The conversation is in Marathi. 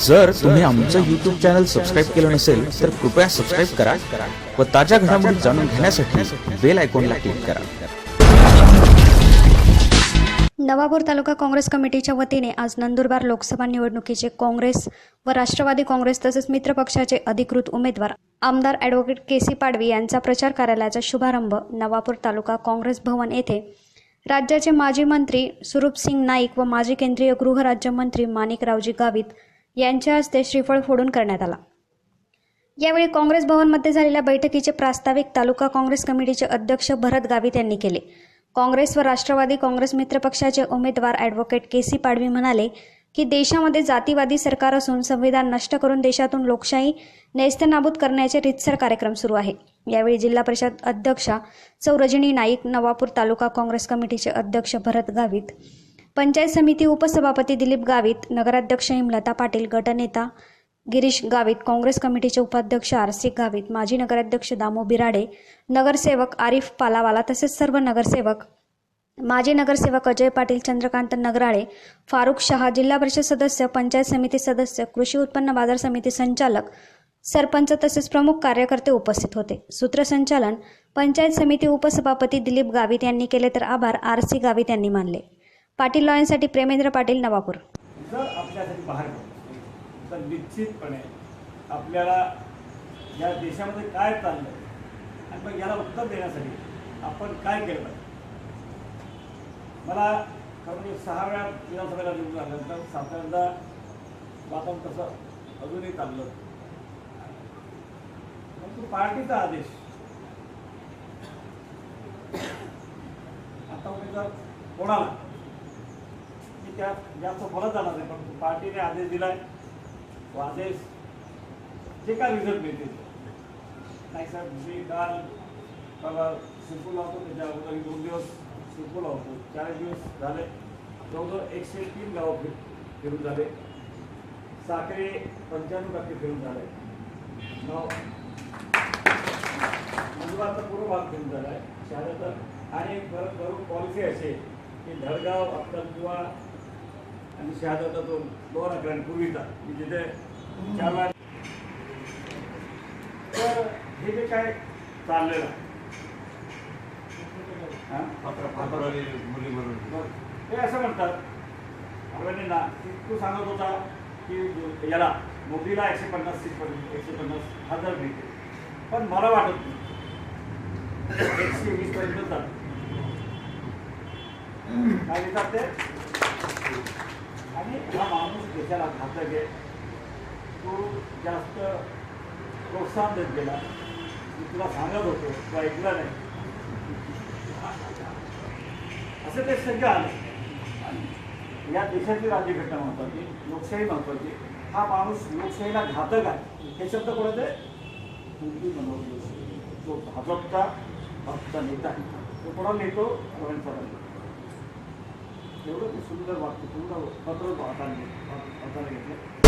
जर तुम्ही आमचं यूट्यूब चॅनल सबस्क्राईब केलं नसेल तर कृपया सबस्क्राईब करा व ताज्या घडामोडी जाणून घेण्यासाठी बेल आयकॉनला क्लिक करा. नवापूर तालुका काँग्रेस कमिटीच्या वतीने आज नंदुरबार लोकसभा निवडणुकीचे काँग्रेस व राष्ट्रवादी काँग्रेस तसेच मित्र पक्षाचे अधिकृत उमेदवार आमदार ॲडव्होकेट के सी पाडवी यांचा प्रचार कार्यालयाचा शुभारंभ नवापूर तालुका काँग्रेस भवन येथे राज्याचे माजी मंत्री सुरूपसिंग नाईक व माजी केंद्रीय गृहराज्यमंत्री माणिकरावजी गावित यांच्या हस्ते श्रीफळ फोडून करण्यात आला. यावेळी काँग्रेस भवनमध्ये झालेल्या बैठकीचे प्रास्ताविक तालुका काँग्रेस कमिटीचे अध्यक्ष भरत गावित यांनी केले. काँग्रेस व राष्ट्रवादी काँग्रेस मित्रपक्षाचे उमेदवार ॲडव्होकेट के सी पाडवी म्हणाले की देशामध्ये जातीवादी सरकार असून संविधान नष्ट करून देशातून लोकशाही नेस्तनाबूत करण्याचे रितसर कार्यक्रम सुरू आहे. यावेळी जिल्हा परिषद अध्यक्षा सौरजनी नाईक नवापूर तालुका काँग्रेस कमिटीचे अध्यक्ष भरत गावित पंचायत समिती उपसभापती दिलीप गावित नगराध्यक्ष हिमलता पाटील गटनेता गिरीश गावित काँग्रेस कमिटीचे उपाध्यक्ष आर सी गावित माजी नगराध्यक्ष दामो बिराडे नगरसेवक आरिफ पालावाला तसेच सर्व नगरसेवक माजी नगरसेवक अजय पाटील चंद्रकांत नगराळे फारुख शहा जिल्हा परिषद सदस्य पंचायत समिती सदस्य कृषी उत्पन्न बाजार समिती संचालक सरपंच तसेच प्रमुख कार्यकर्ते उपस्थित होते. सूत्रसंचालन पंचायत समिती उपसभापती दिलीप गावित यांनी केले तर आभार आर सी गावित यांनी मानले. पाटील लॉयन्ससाठी प्रेमेंद्र पाटील नवापूर. जर आपल्यासाठी बाहेर पडतो तर निश्चितपणे आपल्याला या देशामध्ये काय चाललं आणि मग याला उत्तर देण्यासाठी आपण काय केलं पाहिजे? मला खरं म्हणजे सहा वेळा विधानसभेला निवडून आल्यानंतर साधारणतः वातावरण तसं अजूनही चाललं परंतु पार्टीचा आदेश आता उमेदवार कोणाला? त्या म्हणजे जास्त फरक जाणार नाही परंतु पार्टीने आदेश दिलाय. तो आदेश जे काय रिझल्ट मिळतील. नाही साहेब मी काल मला सिरपूरला होतो त्याच्या अगोदर दोन दिवस सिरपूरला होतो. चार दिवस झाले. जवळजवळ एकशे तीन गावं फिर फिरून झाले. साखरे पंच्याण्णव टक्के फिरून झाले. गाव नंदुरबारचा म्हणजे पूर्व भाग फिरून झाला आहे शहादाचा आणि परत बरं पॉलिसी अशी की धडगाव आपला किंवा आणि शहादाचा तो दोन अकरा पूर्वीचा की जिथे चार तर हे जे काय चाललेलं आहे, हां? बरं. ते असं म्हणतात. अरविंदना की तू सांगत होता की याला मोदीला एकशे पन्नास सीट पडली एकशे पन्नास हजार मिळते पण मला वाटत नाही. एकशे वीस पर्यंत जात काय देतात ते आणि हा माणूस देशाला घातक आहे तो जास्त प्रोत्साहन देत गेला. मी तुला सांगत होतो तू ऐकला नाही. असं ते सगळं आलं. आणि या देशाची राज्यघटना महत्वाची लोकशाही महत्वाची. हा माणूस लोकशाहीला घातक आहे. हे शब्द कोणाचे? पूर्वी मनोहर जोशी. तो भाजपचा भक्त नेता आहे. तो कोणाला नेतो? रवींद्र चव्हाण एवढं ते सुंदर वाक्य सुंदर पत्र हाताने हाताने घेतलं